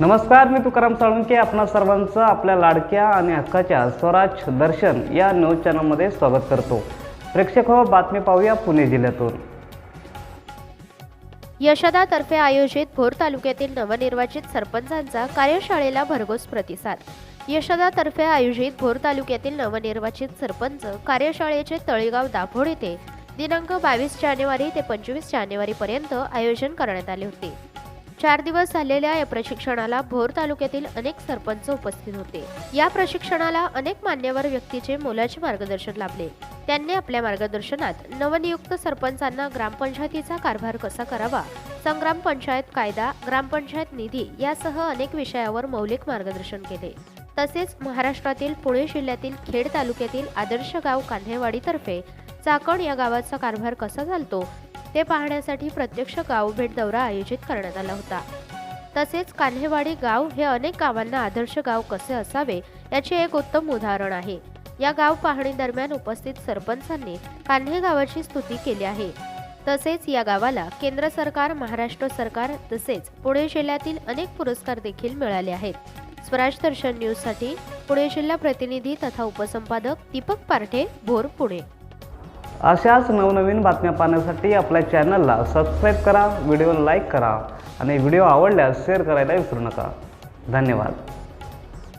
नमस्कार मी तुकाराम साळुंके. आपणा सर्वांचं आपल्या लाडक्या आणि हक्काच्या स्वराज दर्शन या न्यूज चॅनलमध्ये स्वागत करतो. प्रेक्षक हो बातमी पाहूया पुणे जिल्ह्यातून. यशदातर्फे आयोजित भोर तालुक्यातील नवनिर्वाचित सरपंचांचा कार्यशाळेला भरघोस प्रतिसाद. यशदातर्फे आयोजित भोर तालुक्यातील नवनिर्वाचित सरपंच कार्यशाळेचे तळेगाव दाभोड येथे दिनांक बावीस जानेवारी ते पंचवीस जानेवारीपर्यंत आयोजन करण्यात आले होते. चार दिवस झालेल्या या प्रशिक्षणाला भोर तालुक्यातील अनेक सरपंच उपस्थित होते. या प्रशिक्षणाला अनेक मान्यवर व्यक्तीचे मोलाचे मार्गदर्शन लाभले. त्यांनी आपल्या मार्गदर्शनात नवनियुक्त सरपंचांना ग्रामपंचायतीचा कारभार कसा करावा संग्राम पंचायत कायदा ग्रामपंचायत निधी यासह अनेक विषयावर मौलिक मार्गदर्शन केले. तसेच महाराष्ट्रातील पुणे जिल्ह्यातील खेड तालुक्यातील आदर्श गाव कान्हेवाडीतर्फे चाकण या गावाचा कारभार कसा चालतो ते पाहण्यासाठी प्रत्यक्ष गाव भेट दौरा आयोजित करण्यात आला होता. तसेच कान्हेवाडी गाव हे अनेक गावांना आदर्श गाव कसे असावे याचे एक उत्तम उदाहरण आहे. या गाव पाहणी दरम्यान उपस्थित सरपंचांनी कान्हे गावाची स्तुती केली आहे. तसेच या गावाला केंद्र सरकार महाराष्ट्र सरकार तसेच पुणे जिल्ह्यातील अनेक पुरस्कार देखील मिळाले आहेत. स्वराज दर्शन न्यूजसाठी पुणे जिल्हा प्रतिनिधी तथा उपसंपादक दीपक पारठे भोर पुणे. अशाच नवनवीन बातम्या पाहण्यासाठी आपल्या चॅनलला सबस्क्राईब करा व्हिडिओ लाईक करा आणि व्हिडिओ आवडल्यास शेअर करायला विसरू नका. धन्यवाद.